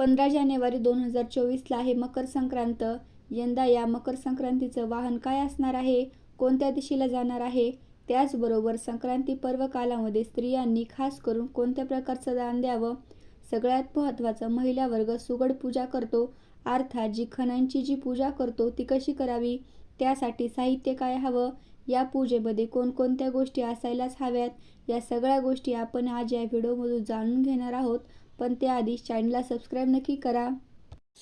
पंधरा जानेवारी दोन हजार चोवीसला आहे मकर संक्रांत. यंदा या मकर संक्रांतीचं वाहन काय असणार आहे? कोणत्या दिशेला जाणार आहे? त्याचबरोबर संक्रांती पर्व कालामध्ये स्त्रियांनी खास करून कोणत्या प्रकारचं दान द्यावं? सगळ्यात महत्त्वाचं महिला वर्ग सुगड पूजा करतो. अर्थात जी खणांची जी पूजा करतो ती कशी करावी? त्यासाठी साहित्य काय हवं? या पूजेमध्ये कोणकोणत्या गोष्टी असायलाच हव्यात? या सगळ्या गोष्टी आपण आज या व्हिडिओमधून जाणून घेणार आहोत. पण त्याआधी चॅनलला सबस्क्राईब नक्की करा.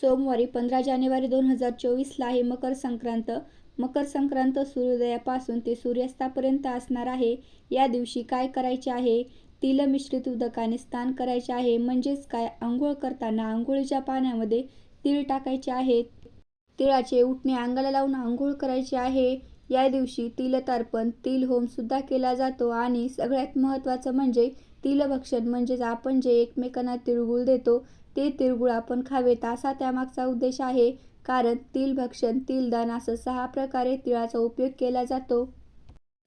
सोमवारी पंधरा जानेवारी दोन हजार चोवीसला आहे मकर संक्रांत मकर संक्रांत सूर्योदयापासून ते सूर्यास्तापर्यंत असणार आहे. या दिवशी काय करायचे आहे? तिल मिश्रित उदकाने स्नान करायचे आहे. म्हणजेच काय? आंघोळ करताना आंघोळीच्या पाण्यामध्ये तीळ टाकायचे आहेत. तिळाचे उठणे अंगाला लावून आंघोळ करायची आहे. या दिवशी तिलतार्पण तिल होम सुद्धा केला जातो आणि सगळ्यात महत्त्वाचं म्हणजे तिलभक्षण म्हणजेच आपण जे एकमेकांना तिळगुळ देतो ते तिळगुळ आपण खावेत असा त्यामागचा उद्देश आहे. कारण तिलभक्षण तिलदान असं सहा प्रकारे तिळाचा उपयोग केला जातो.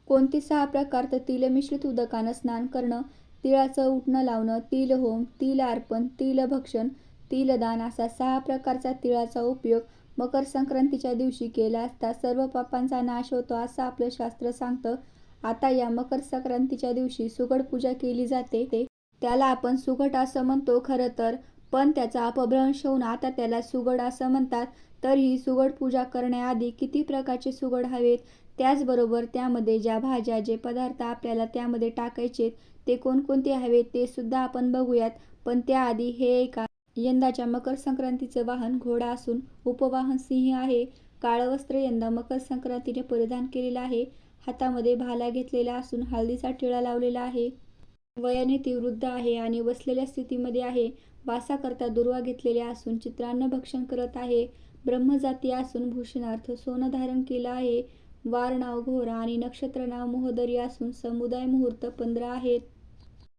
कोणती सहा प्रकार? तर तिलमिश्रित उदकानं स्नान करणं तिळाचं उठणं लावणं तिल होम तिल अर्पण तिलभक्षण तिलदान असा सहा प्रकारचा तिळाचा उपयोग मकर संक्रांतीच्या दिवशी केला असता सर्व पापांचा नाश होतो असं आपलं शास्त्र सांगतं. आता या मकर संक्रांतीच्या दिवशी सुगड पूजा केली जाते. ते त्याला आपण सुगट असं म्हणतो खरं तर पण त्याचा अपभ्रंश होऊन आता त्याला सुगड असं म्हणतात. तर ही सुगड पूजा करण्याआधी किती प्रकारचे सुगड हवेत? त्याचबरोबर त्यामध्ये ज्या भाज्या जे पदार्थ आपल्याला त्यामध्ये टाकायचे ते कोणकोणते हवेत ते सुद्धा आपण बघूयात. पण त्याआधी हे एका यंदाच्या मकर संक्रांतीचं वाहन घोडा असून उपवाहन सिंह आहे. काळं वस्त्र यंदा मकर संक्रांतीने परिधान केलेलं आहे. हातामध्ये भाला घेतलेला असून हळदीचा टिळा लावलेला आहे. वयाने ती वृद्ध आहे आणि बसलेल्या स्थितीमध्ये आहे. वासाकरता दुर्वा घेतलेल्या असून चित्रान्न भक्षण करत आहे. ब्रह्मजाती असून भूषणार्थ सोनं धारण केलं आहे. वार नाव घोरा आणि नक्षत्र नाव मोहदरी असून समुदाय मुहूर्त पंधरा आहेत.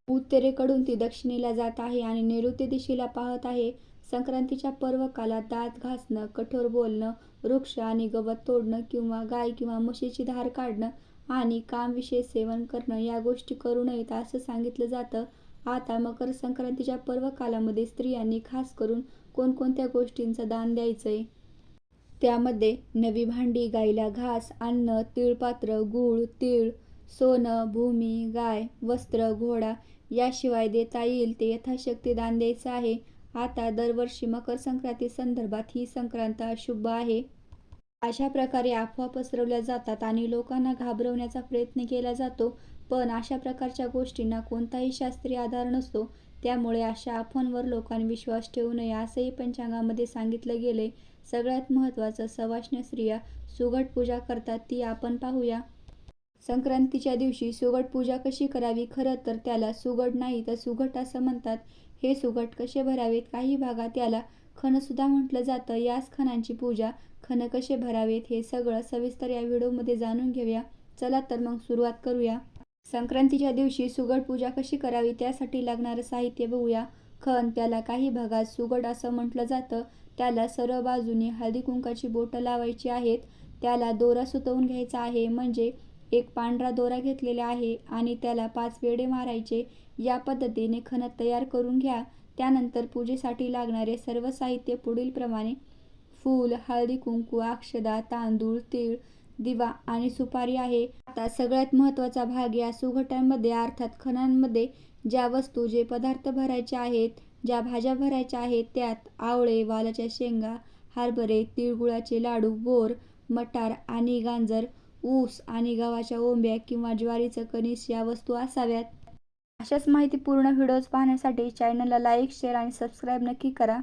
उत्तरेकडून ती दक्षिणेला जात आहे आणि नैऋत्य दिशेला पाहत आहे. संक्रांतीच्या पर्व कालात दात घासणं कठोर बोलणं वृक्ष आणि गवत तोडणं किंवा गाय किंवा म्हशीची धार काढणं आणि कामविषयी सेवन करणं या गोष्टी करू नयेत असं सांगितलं जातं. आता मकर संक्रांतीच्या पर्व कालामध्ये स्त्रियांनी खास करून कोणकोणत्या गोष्टींचं दान द्यायचंय? त्यामध्ये नवी भांडी गाईला घास अन्न तिळपात्र गूळ तीळ सोनं भूमी गाय वस्त्र घोडा याशिवाय देता येईल ते यथाशक्ती दान द्यायचं आहे. आता दरवर्षी मकर संक्रांती संदर्भात ही संक्रांत अशुभ आहे. अशा प्रकारे अफवा पसरवल्या जातात आणि लोकांना घाबरवण्याचा प्रयत्न केला जातो. पण अशा प्रकारच्या गोष्टींना कोणताही शास्त्रीय आधार नसतो. त्यामुळे अशा अफवांवर लोकांनी विश्वास ठेवू नये असंही पंचांगामध्ये सांगितलं गेले सगळ्यात महत्त्वाचं सवाष्ण स्त्रिया सुगट पूजा करतात ती आपण पाहूया. संक्रांतीच्या दिवशी सुगट पूजा कशी करावी खरं तर त्याला सुगट नाही तर सुगट असं म्हणतात. हे सुगट कसे भरावेत? काही भागात याला खणसुद्धा म्हटलं जातं. याच खणांची पूजा खण कसे भरावेत हे सगळं सविस्तर या व्हिडिओमध्ये जाणून घेऊया. चला तर मग सुरुवात करूया. संक्रांतीच्या दिवशी सुगड पूजा कशी करावी त्यासाठी लागणारं साहित्य बघूया. खण त्याला काही भागात सुगड असं म्हटलं जातं. त्याला सर्व बाजूनी हळदी कुंकाची बोटं लावायची आहेत. त्याला दोरा सुतवून घ्यायचा आहे. म्हणजे एक पांढरा दोरा घेतलेला आहे आणि त्याला पाच वेडे मारायचे. या पद्धतीने खणत तयार करून घ्या. त्यानंतर पूजेसाठी लागणारे सर्व साहित्य पुढीलप्रमाणे फूल हळदी कुंकू अक्षदा तांदूळ तीळ दिवा आणि सुपारी आहे. आता सगळ्यात महत्त्वाचा भाग या सुघटांमध्ये अर्थात खणांमध्ये ज्या वस्तू जे पदार्थ भरायचे आहेत ज्या भाज्या भरायच्या आहेत त्यात आवळे वालाच्या शेंगा हरभरे तिळगुळाचे लाडू बोर मटार आणि गांजर ऊस आणि गव्हाच्या ओंब्या किंवा ज्वारीचं कणीस या वस्तू असाव्यात. अशाच माहितीपूर्ण व्हिडिओज पाहण्यासाठी चॅनलला लाईक शेअर आणि सबस्क्राईब नक्की करा.